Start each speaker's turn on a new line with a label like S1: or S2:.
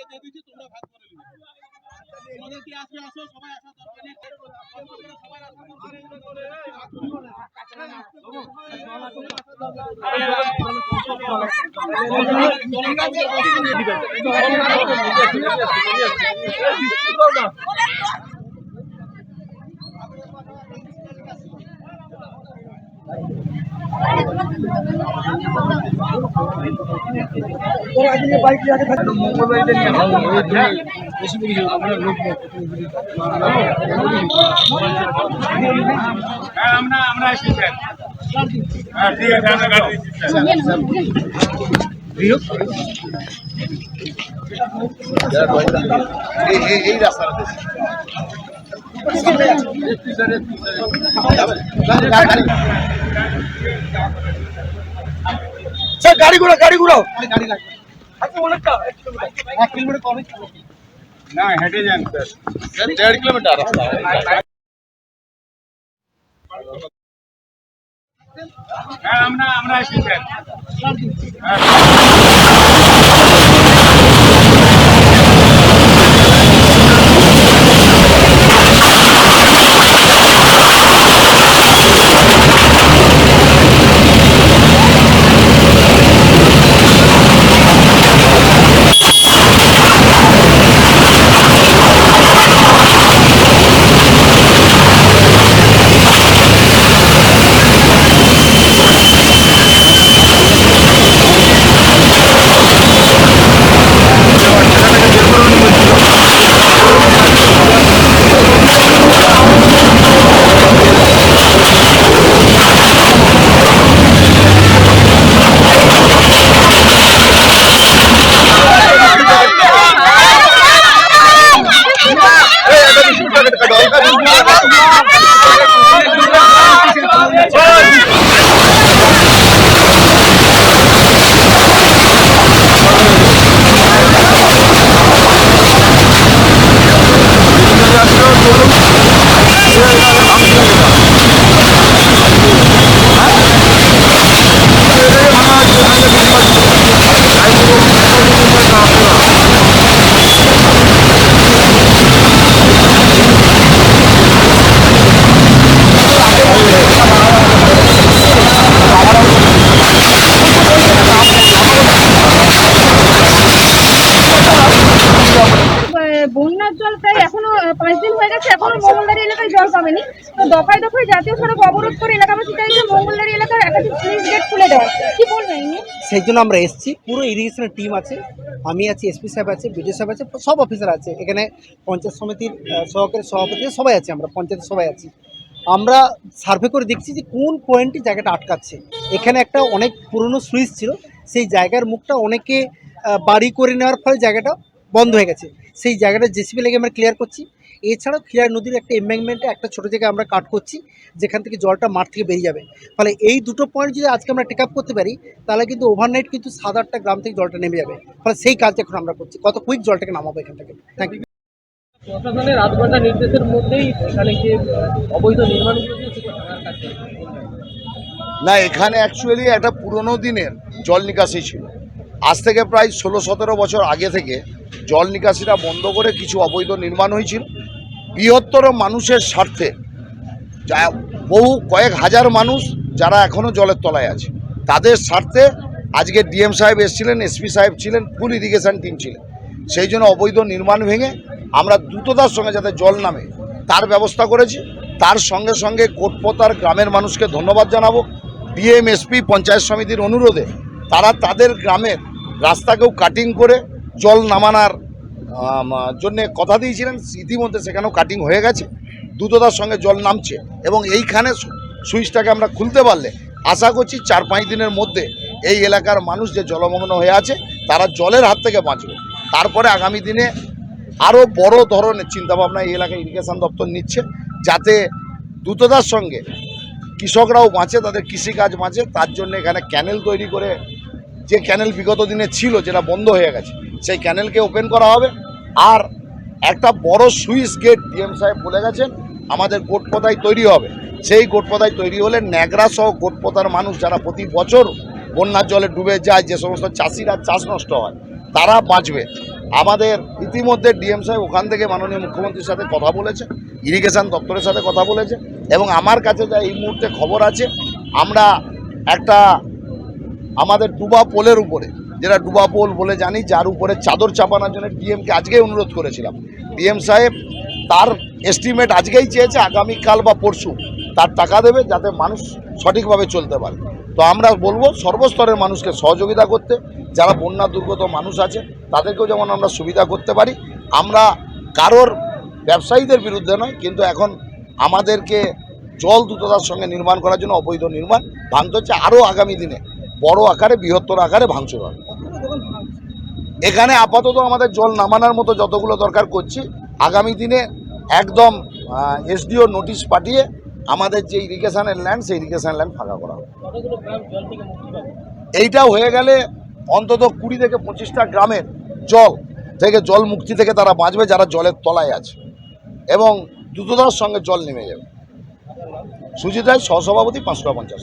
S1: কে দিয়ে দিচ্ছি তোমরা ভাগ করে নিবে। তোমাদের কি আসবে আসো? সবাই আসা দরকার নেই। সবাই আসা দরকার নেই।
S2: আমরা আমরা এসেছি স্যার হ্যাঁ ঠিক আছে আমরা গাড়ি দিচ্ছি স্যার
S3: এই এই- এই রাস্তাটা
S4: স্যার গাড়ি ঘোড়া গাড়ি ঘোড়াও
S2: না হেঁটে যান স্যার
S3: দেড় কিলোমিটার রাস্তা
S2: হ্যাঁ আমরা হয়ে
S5: গেছে এখনও মঙ্গলদারি এলাকায় জল কমেনি তো দফায় দফায় জাতীয় সড়ক অবরোধ করে এলাকাবাসী চাইছে মঙ্গলদারি এলাকার একাধিক স্লুইস গেট খুলে দেওয়া কি বলবেন
S4: সেই জন্য আমরা এসেছি। পুরো ইরিগেশনের টিম আছে। আমি আছি এসপি সাহেব আছে বিডিও সাহেব আছে, সব অফিসার আছে। এখানে পঞ্চায়েত সমিতির সহকারী সভাপতি সবাই আছে আমরা পঞ্চায়েত সবাই আছি। আমরা সার্ভে করে দেখছি যে কোন পয়েন্টে জায়গাটা আটকাচ্ছে। এখানে একটা অনেক পুরনো সুইচ ছিল। সেই জায়গার মুখটা অনেকে বাড়ি করে নেওয়ার ফলে জায়গাটা বন্ধ হয়ে গেছে। সেই জায়গাটা জেসিবি লেগে আমরা ক্লিয়ার করছি। এছাড়াও খিয়ার নদীর একটা এম্বাংমেন্টে একটা ছোটো জায়গায় আমরা কাট করছি যেখান থেকে জলটা মাঠ থেকে বেরিয়ে যাবে। ফলে এই দুটো পয়েন্ট যদি আজকে আমরা টেক আপ করতে পারি তাহলে কিন্তু ওভারনাইট কিন্তু সাত আটটা গ্রাম থেকে জলটা নেমে যাবে। ফলে সেই কাজটা এখন আমরা করছি। কত কুইক জলটাকে নামাবো এখান থেকে? থ্যাংক ইউ
S6: প্রশাসনের আধ ঘণ্টা নির্দেশের মধ্যেই এখানে যে অবৈধ নির্মাণগুলো।
S3: না এখানে অ্যাকচুয়ালি একটা পুরনো দিনের জল নিকাশি ছিল। আজ থেকে প্রায় ষোলো সতেরো বছর আগে থেকে জল নিকাশিটা বন্ধ করে কিছু অবৈধ নির্মাণ হয়েছিল। বৃহত্তর মানুষের স্বার্থে। যা বহু কয়েক হাজার মানুষ যারা এখনও জলের তলায় আছে, তাদের স্বার্থে আজকে ডিএম সাহেব এসেছিলেন, এসপি সাহেব ছিলেন, ফুল ইরিগেশন টিম ছিলেন। সেই জন্য অবৈধ নির্মাণ ভেঙে আমরা দ্রুততার সঙ্গে যাতে জল নামে, তার ব্যবস্থা করেছি। তার সঙ্গে সঙ্গে কোটপতার গ্রামের মানুষকে ধন্যবাদ জানাব। ডিএম, এসপি, পঞ্চায়েত সমিতির অনুরোধে তারা তাদের গ্রামের রাস্তাকেও কাটিং করে জল নামানোর জন্য কথা দিয়েছিলেন, ইতিমধ্যে সেখানেও কাটিং হয়ে গেছে। দ্রুততার সঙ্গে জল নামছে এবং এইখানে সুইচটাকে আমরা খুলতে পারলে, আশা করছি চার পাঁচ দিনের মধ্যে এই এলাকার মানুষ যে জলমগ্ন হয়ে আছে, তারা জলের হাত থেকে বাঁচবে। তারপরে আগামী দিনে আরও বড় ধরনের চিন্তাভাবনা এই এলাকায় ইরিগেশন দপ্তর নিচ্ছে, যাতে দ্রুততার সঙ্গে কৃষকরাও বাঁচে, তাদের কৃষিকাজ বাঁচে। তার জন্য এখানে ক্যানেল তৈরি করে, যে ক্যানেল বিগত দিনে ছিল, যেটা বন্ধ হয়ে গেছে, সেই ক্যানেলকে ওপেন করা হবে। আর একটা বড় সুইচ গেট ডিএম সাহেব বলে গেছেন, আমাদের গোটপতায় তৈরি হবে। সেই গোটপতায় তৈরি হলে ন্যাগরা সহ গোটপতার মানুষ যারা প্রতি বছর বন্যার জলে ডুবে যায়, যে সমস্ত চাষিরা চাষ নষ্ট হয়, তারা বাঁচবে। আমাদের ইতিমধ্যে ডিএম সাহেব ওখান থেকে মাননীয় মুখ্যমন্ত্রীর সাথে কথা বলেছে, ইরিগেশন দপ্তরের সাথে কথা বলেছে, এবং আমার কাছে যা এই মুহূর্তে খবর আছে, আমরা একটা আমাদের ডুবা পোলের উপরে যেটা ডুবা পোল বলে জানি, যার উপরে চাদর চাপানোর জন্য ডিএমকে আজকেই অনুরোধ করেছিলাম। ডিএম সাহেব তার এস্টিমেট আজকেই চেয়েছে, আগামীকাল বা পরশু তার টাকা দেবে যাতে মানুষ সঠিকভাবে চলতে পারে। তো আমরা বলব, সর্বস্তরের মানুষকে সহযোগিতা করতে, যারা বন্যা দুর্গত মানুষ আছে, তাদেরকেও যেমন আমরা সুবিধা করতে পারি। আমরা কারোর ব্যবসায়ীদের বিরুদ্ধে নয়, কিন্তু এখন আমাদেরকে জল দ্রুততার সঙ্গে নির্মাণ করার জন্য অবৈধ নির্মাণ ভাঙতে হচ্ছে। আরও আগামী দিনে বড় আকারে, বৃহত্তর আকারে ভাঙচুর হবে। এখানে আপাতত আমাদের জল নামানোর মতো যতগুলো দরকার করছি আগামী দিনে একদম এসডিও নোটিশ পাঠিয়ে আমাদের যে ইরিগেশনের ল্যান্ড সেই ইরিগেশন ল্যান্ড ফাঁকা করা হবে। এইটা হয়ে গেলে অন্তত কুড়ি থেকে পঁচিশটা গ্রামের জল থেকে জল মুক্তি থেকে তারা বাঁচবে যারা জলের তলায় আছে। এবং দ্রুততার সঙ্গে জল নেমে যাবে। সুজিত রায় সহসভাপতি পাঁচশো পঞ্চাশ।